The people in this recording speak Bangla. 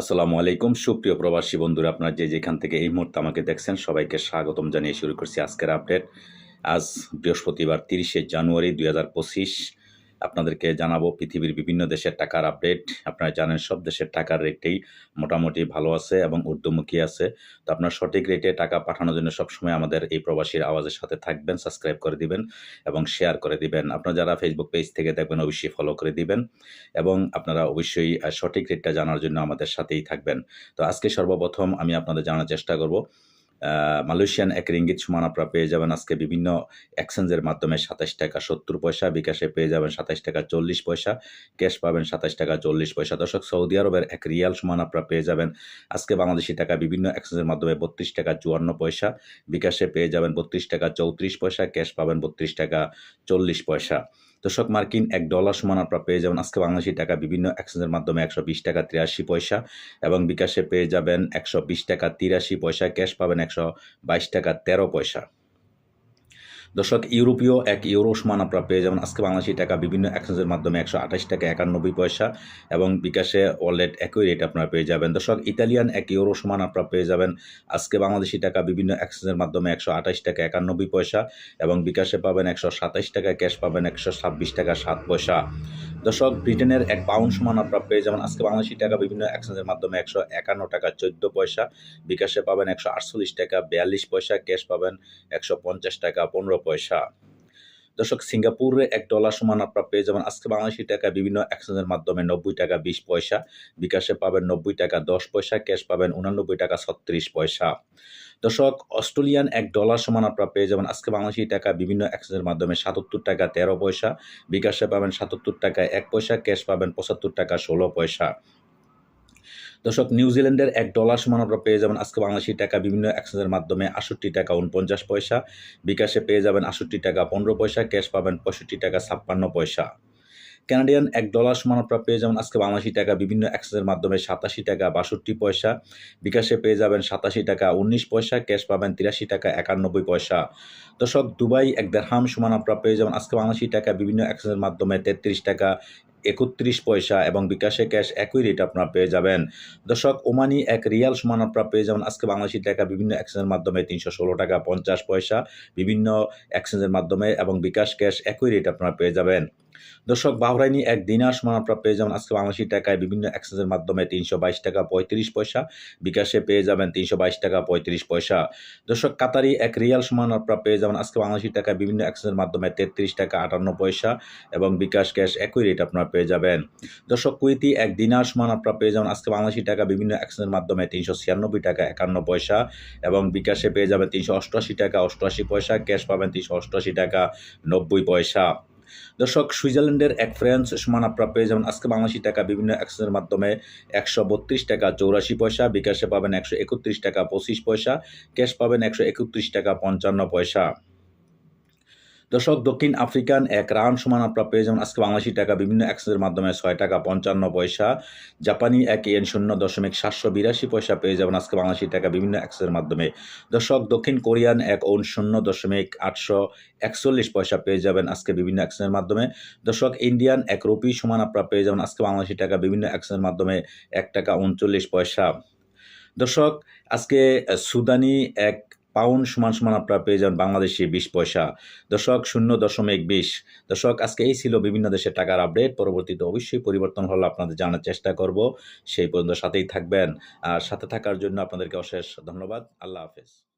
আসসালামু আলাইকুম। সুপ্রিয় প্রবাসী বন্ধুরা, আপনারা যে যেখান থেকে এই মুহূর্তে আমাকে দেখছেন, সবাইকে স্বাগতম জানিয়ে শুরু করছি আজকের আপডেট। আজ বৃহস্পতিবার তিরিশে জানুয়ারি দুই হাজার পঁচিশ আপনাদেরকে জানাব পৃথিবীর বিভিন্ন দেশের টাকার আপডেট আপনারা জানেন সব দেশের টাকার রেটেই মোটামুটি ভালো আছে এবং ঊর্ধ্বমুখী আছে। তো আপনার সঠিক রেটে টাকা পাঠানোর জন্য সবসময় আমাদের এই প্রবাসীর আওয়াজের সাথে থাকবেন সাবস্ক্রাইব করে দিবেন এবং শেয়ার করে দিবেন। আপনারা যারা ফেসবুক পেজ থেকে দেখবেন, অবশ্যই ফলো করে দিবেন এবং আপনারা অবশ্যই সঠিক রেটটা জানার জন্য আমাদের সাথেই থাকবেন। তো আজকে সর্বপ্রথম আমি আপনাদের জানার চেষ্টা করব মালয়েশিয়ান এক রিঙ্গিত সমান আপনারা পেয়ে যাবেন আজকে বিভিন্ন এক্সচেঞ্জের মাধ্যমে সাতাশ টাকা সত্তর পয়সা, বিকাশে পেয়ে যাবেন সাতাশ টাকা চল্লিশ পয়সা ক্যাশ পাবেন সাতাশ টাকা চল্লিশ পয়সা। দর্শক, সৌদি আরবের এক রিয়াল সমান আপনারা পেয়ে যাবেন আজকে বাংলাদেশি টাকা বিভিন্ন এক্সচেঞ্জের মাধ্যমে বত্রিশ টাকা চুয়ান্ন পয়সা, বিকাশে পেয়ে যাবেন বত্রিশ টাকা চৌত্রিশ পয়সা ক্যাশ পাবেন বত্রিশ টাকা চল্লিশ পয়সা। দর্শক, মার্কিন এক ডলার সমান আপনারা পেয়ে যাবেন আজকে বাংলাদেশি টাকা। বিভিন্ন এক্সচেঞ্জের মাধ্যমে একশো বিশ টাকা তিরাশি পয়সা এবং বিকাশে পেয়ে যাবেন একশো বিশ টাকা তিরাশি পয়সা। ক্যাশ পাবেন একশো বাইশ টাকা তেরো পয়সা। দর্শক, ইউরোপীয় এক ইউরো সমান আপনারা পেয়ে যাবেন। আজকে বাংলাদেশি টাকা বিভিন্ন এক্সচেঞ্জের মাধ্যমে একশো আঠাশ টাকা একানব্বই পয়সা এবং বিকাশে ওয়ালেট একই রেট আপনারা পেয়ে যাবেন। দর্শক, ইতালিয়ান এক ইউরো সমান আপনারা পেয়ে যাবেন। আজকে বাংলাদেশি টাকা বিভিন্ন এক্সচেঞ্জের মাধ্যমে একশো আঠাশ টাকা একানব্বই পয়সা এবং বিকাশে পাবেন একশো সাতাশ টাকা, ক্যাশ পাবেন একশো ছাব্বিশ টাকা সাত পয়সা। দর্শক, ব্রিটেনের এক পাউন্ড সমান আপনারা পেয়ে যাবেন। আজকে বাংলাদেশি টাকা বিভিন্ন এক্সচেঞ্জের মাধ্যমে একশো একান্ন টাকা, চোদ্দ পয়সা। বিকাশে পাবেন একশো আটচল্লিশ টাকা, বিয়াল্লিশ পয়সা। ক্যাশ পাবেন একশো পঞ্চাশ টাকা, পনেরো পয়সা। দর্শক, সিঙ্গাপুরে এক ডলার সমান আপনারা পেয়ে যাবেন। আজকে বাংলাদেশি টাকা বিভিন্ন এক্সচেঞ্জের মাধ্যমে নব্বই টাকা বিশ পয়সা, বিকাশে পাবেন নব্বই টাকা দশ পয়সা ক্যাশ পাবেন উনানব্বই টাকা ছত্রিশ পয়সা। দর্শক, অস্ট্রেলিয়ান এক ডলার সমান আপনারা পেয়ে যাবেন। আজকে বাংলাদেশি টাকা বিভিন্ন এক্সচেঞ্জের মাধ্যমে সাতাত্তর টাকা তেরো পয়সা, বিকাশে পাবেন সাতাত্তর টাকা এক পয়সা ক্যাশ পাবেন পঁচাত্তর টাকা ষোলো পয়সা। দর্শক নিউজিল্যান্ডের এক ডলার সমান আপনারা পেয়ে যাবেন আজকে বাংলাদেশি টাকা বিভিন্ন এক্সচেঞ্জের মাধ্যমে আষট্টি টাকা উনপঞ্চাশ পয়সা। বিকাশে পেয়ে যাবেন আষট্টি টাকা পনেরো পয়সা, ক্যাশ পাবেন পঁয়ষট্টি টাকা ছাপ্পান্ন পয়সা। কানাডিয়ান এক ডলার সমান আপনারা পেয়ে যাবেন আজকে বাংলাদেশি টাকা বিভিন্ন এক্সচেঞ্জের মাধ্যমে সাতাশি টাকা বাষট্টি পয়সা। বিকাশে পেয়ে যাবেন সাতাশি টাকা উনিশ পয়সা, ক্যাশ পাবেন তিরাশি টাকা একানব্বই পয়সা। দর্শক, দুবাই এক দেড়হাম সমান আপনারা পেয়ে যাবেন আজকে বাংলাদেশি টাকা বিভিন্ন এক্সচেঞ্জের মাধ্যমে তেত্রিশ টাকা একত্রিশ পয়সা এবং বিকাশে ক্যাশ একই রেট আপনারা পেয়ে যাবেন। দর্শক, ওমানি এক রিয়াল সমান আপনারা পেয়ে যাবেন। আজকে বাংলাদেশি টাকা বিভিন্ন এক্সচেঞ্জের মাধ্যমে তিনশো ষোলো টাকা পঞ্চাশ পয়সা, বিভিন্ন এক্সচেঞ্জের মাধ্যমে এবং বিকাশ ক্যাশ একই রেট আপনারা পেয়ে যাবেন। দর্শক, বাহরাইনি এক দিনার সমান আপনারা পেয়ে যাবেন। আজকে বাংলাদেশি টাকায় বিভিন্ন এক্সচেঞ্জের মাধ্যমে তিনশো বাইশ টাকা পঁয়ত্রিশ পয়সা, বিকাশে পেয়ে যাবেন তিনশো বাইশ টাকা পঁয়ত্রিশ পয়সা। দর্শক, কাতারি এক রিয়াল সমান আপনারা পেয়ে যাবেন। আজকে বাংলাদেশি টাকায় বিভিন্ন এক্সচেঞ্জের মাধ্যমে তেত্রিশ টাকা আটান্ন পয়সা এবং বিকাশ ক্যাশ একই রেট আপনারা পেয়ে যাবেন। দর্শক কুইতি এক দিনার সমান আপনারা পেয়ে যাবেন। আজকে বাংলাদেশি টাকা বিভিন্ন অ্যাকশনের মাধ্যমে তিনশো ছিয়ানব্বই টাকা একান্ন পয়সা এবং বিকাশে পেয়ে যাবেন তিনশো অষ্টআশি টাকা, অষ্টআশি পয়সা। ক্যাশ পাবেন তিনশো অষ্টআশি টাকা, নব্বই পয়সা। দর্শক, সুইজারল্যান্ডের এক ফ্রেন্স সমান আপনারা পেয়ে যাবেন। আজকে বাংলাদেশি টাকা বিভিন্ন অ্যাকশনের মাধ্যমে একশো বত্রিশ টাকা, চৌরাশি পয়সা। বিকাশে পাবেন একশো একত্রিশ টাকা, পঁচিশ পয়সা। ক্যাশ পাবেন একশো একত্রিশ টাকা, পঞ্চান্ন পয়সা। দর্শক, দক্ষিণ আফ্রিকান এক রান সমান আপনারা পেয়ে যাবেন আজকে বাংলাদেশি টাকা, বিভিন্ন এক্সচেঞ্জের মাধ্যমে ছয় টাকা পঞ্চান্ন পয়সা। জাপানি এক এন শূন্য দশমিক সাতশো বিরাশি পয়সা পেয়ে যাবেন আজকে বাংলাদেশি টাকা, বিভিন্ন এক্সচেঞ্জের মাধ্যমে। দর্শক, দক্ষিণ কোরিয়ান এক ওন শূন্য দশমিক আটশো একচল্লিশ পয়সা পেয়ে যাবেন আজকে বিভিন্ন এক্সচেঞ্জের মাধ্যমে। দর্শক, ইন্ডিয়ান এক রুপি সমান আপনারা পেয়ে যাবেন আজকে বাংলাদেশি টাকা, বিভিন্ন এক্সচেঞ্জের মাধ্যমে এক টাকা উনচল্লিশ পয়সা। দর্শক, আজকে সুদানি এক পাউন্ড সমান সমান আপনারা পেয়ে যান বাংলাদেশে বিশ পয়সা। দশক শূন্য দশমিক বিশ। দশক আজকে এই ছিল বিভিন্ন দেশের টাকার আপডেট। পরবর্তীতে অবশ্যই পরিবর্তন হলে আপনাদের জানার চেষ্টা করব। সেই পর্যন্ত সাথেই থাকবেন। আর সাথে থাকার জন্য আপনাদেরকে অশেষ ধন্যবাদ। আল্লাহ হাফেজ।